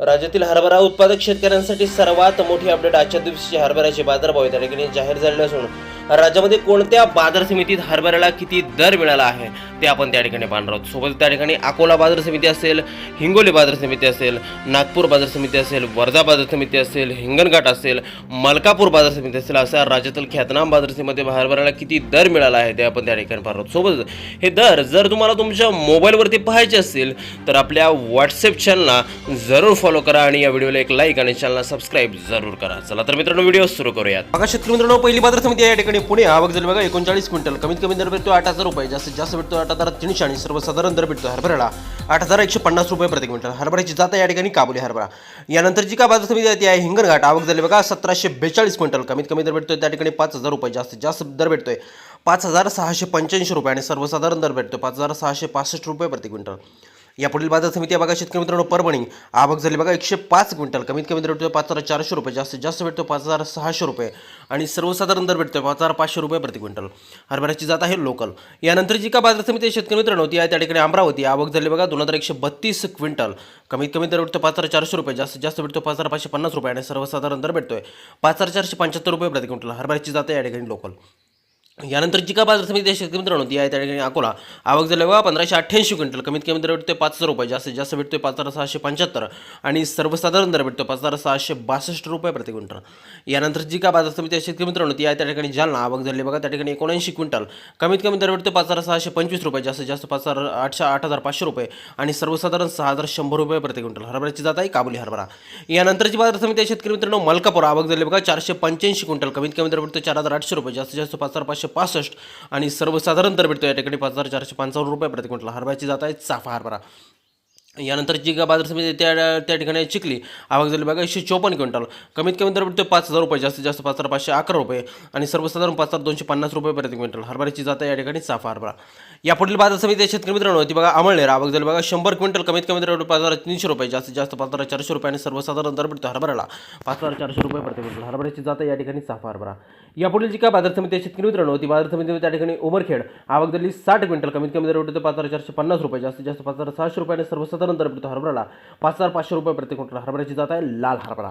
राज्यातील हरभरा उत्पादक शेतकऱ्यांसाठी सर्वात मोठी अपडेट आजच्या दिवशी हरभऱ्याचे बाजारभाव त्या ठिकाणी जाहीर झालेले असून राज्यामध्ये कोणत्या बाजार समितीत हरभऱ्याला किती दर मिळाला आहे ते आपण त्या ठिकाणी पाहणार आहोत. सोबत त्या ठिकाणी अकोला बाजार समिती असेल हिंगोली बाजार समिती असेल नागपूर बाजार समिती असेल वर्धा बाजार समिती असेल हिंगणघाट असेल मलकापूर बाजार समिती असेल अशा राज्यातील ख्यातनाम बाजार समितीमध्ये हरभऱ्याला किती दर मिळाला आहे ते आपण त्या ठिकाणी पाहणार आहोत. सोबत हे दर जर तुम्हाला तुमच्या मोबाईलवरती पाहायचे असतील तर आपल्या व्हॉट्सअप चॅनलला जरूर फॉलो करा आणि या व्हिडिओला एक लाईक आणि चॅनलला सबस्क्राईब जरूर करा. चला तर मित्रांनो व्हिडिओ सुरू करूयात. बघा शेतकरी मित्रांनो पहिली बाजार समिती या ठिकाणी. पुणे आवक झाली बघा एकोणचाळीस क्विंटल. कमीत कमी दर भेटतो आठ हजार रुपये. जास्तीत जास्त भेटतो आठ हजार तीनशे आणि सर्वसाधारण दर भेटतो हरभऱ्याला आठ हजार एकशे पन्नास रुपये प्रति क्विंटल. हरभऱ्याची जात या ठिकाणी काबुली हरभरा. यानंतरची का बाजार समिती आहे ती आहे हिंगणघाट. आवक झाली बघा सतराशे बेचाळीस क्विंटल. कमीत कमी दर भेटतोय त्या ठिकाणी पाच हजार रुपये. जास्तीत जास्त दर भेटतोय पाच हजार सहाशे पंच्याऐंशी रुपये आणि सर्वसाधारण दर भेटतो पाच हजार सहाशे पासष्ट रुपये प्रति क्विंटल. या पुढील बाजार समिती या बघा शेतकरी मित्रांनो परभणी आवक झाली बघा एकशे पाच क्विंटल. कमीत कमी दर भेटतो पाच हजार चारशे रुपये जास्तीत जास्त भेटतो पाच हजार सहाशे रुपये. आणि सर्वसाधारण दर भेटतो पाच हजार पाचशे रुपये प्रति क्विंटल. हरभऱ्याची जात आहे लोकल यानंतर जी का बाजार समिती शेतकरी मित्रांनो ती आहे त्या ठिकाणी अमरावती. आवक झाली बघा दोन हजार एकशे बत्तीस क्विंटल. कमीत कमी दर भेटतो पाच हजार चारशे रुपये जास्तीत जास्त भेटतो पाच हजार पाचशे पन्नास रुपये. आणि सर्वसाधारण दर भेटतोय पाच हजार चारशे पंच्याहत्तर रुपये प्रति क्विंटल. हरभऱ्याची जात आहे या ठिकाणी लोकल यानंतर जी का बाजार समिती शेतकरी मित्रांनो ती आहे त्या ठिकाणी अकोला आवक झाली बघा पंधराशे अठ्ठ्याऐंशी क्विंटल. कमीत कमी दर भेटतोय पाच हजार रुपये जास्तीत जास्त भेटतोय पाच हजार सहाशे पंच्याहत्तर. आणि सर्वसाधारण दर भेटतो पाच हजार सहाशे बासष्ट रुपये प्रति क्विंटल. यानंतर जी का बाजार समिती शेतकरी मित्रांनो ती आहे त्या ठिकाणी जालना आवक झाली बघा त्या ठिकाणी एकोणऐंशी क्विंटल. कमीत कमी दर भेटतो पाच हजार सहाशे पंचवीस रुपये जास्तीत जास्त पाच हजार आठशे आठ हजार पाचशे रुपये. आणि सर्वसाधारण सहा हजार शंभर रुपये प्रति क्विंटल. हरभऱ्याची जात आहे काबुली हरभरा. यानंतरची बाजार समिती शेतकरी मित्रांनो मलकापूर आवक झाली बघा चारशे पंच्याऐंशी क्विंटल. कमीत कमी दर भेटतो चार हजार आठशे रुपये जास्तीत जास्त पाच हजार पाचशे पासष्ट आणि सर्वसाधारण दर भेटतो या ठिकाणी पाच हजार चारशे पंचावन्न रुपये प्रति क्विंटल. हरभऱ्याची जात आहे चाफा हरभरा. यानंतर जी बाजार समिती त्या त्या ठिकाणी आहे चिखली आवक झाली बघा एकशे चोपन्न क्विंटल. कमीत कमी दर भेटतो पाच हजार रुपये जास्तीत जास्त पाच हजार पाचशे अकरा रुपये आणि सर्वसाधारण पाच हजार दोनशे पन्नास रुपये प्रति क्विंटल. हरभऱ्याची जात आहे या ठिकाणी साफा हरभरा. या पुढील बाजार समिती शेतकरी मित्रांनो ती बघा अमळनेर. आवक झाली बघा शंभर क्विंटल कमीत कमी दर भेटतो पाच हजार तीनशे रुपये जास्तीत जास्त पाच हजार चारशे रुपये आणि सर्वसाधारण दर भेटतो हरभऱ्याला पाच हजार चारशे रुपये प्रति क्विंटल. हरभऱ्याची जात आहे या ठिकाणी साफा हरभरा. या पुढील जी काय बाजार समिती शेतकरी मित्रांनो ती बाजार समिती त्या ठिकाणी उमरखेड. आवक झाली साठ क्विंटल कमीत कमी दर भेटतो पाच हजार चारशे पन्नास रुपये जास्तीत जास्त पाच हजार सहाशे रुपये आणि सर्वसाधारण दर मिळतो हरभराला पाच हजार पाचशे रुपये प्रति क्विंटल हरभऱ्याची जात आहे लाल हरभरा.